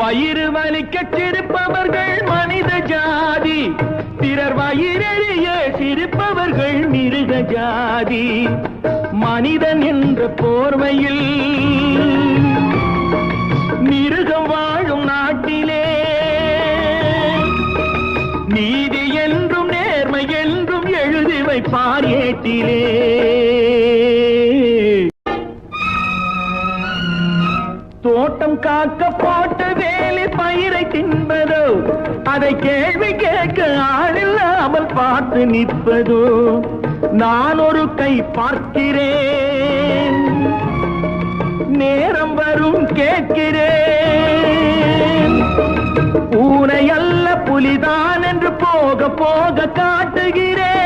வயிறு வலிக்க சிரிப்பவர்கள் மனித ஜாதி. பிறர் வயிறெறிய சிரிப்பவர்கள் மிருக ஜாதி. மனிதன் என்ற போர்வையில் மிருகம் வாழும் நாட்டிலே. நீதி என்றும் நேர்மை என்றும் எழுதி வைப்பார் ஏட்டிலே. தோட்டம் காக்க போட்ட வேலி பயிரை தின்பதோ அதை கேள்வி கேட்க ஆளில்லாமல் பார்த்து நிற்பதோ நான் ஒரு கை பார்க்கிறேன். நேரம் வரும் கேட்கிறேன். பூனை அல்ல புலிதான் என்று போக போக காட்டுகிறேன்.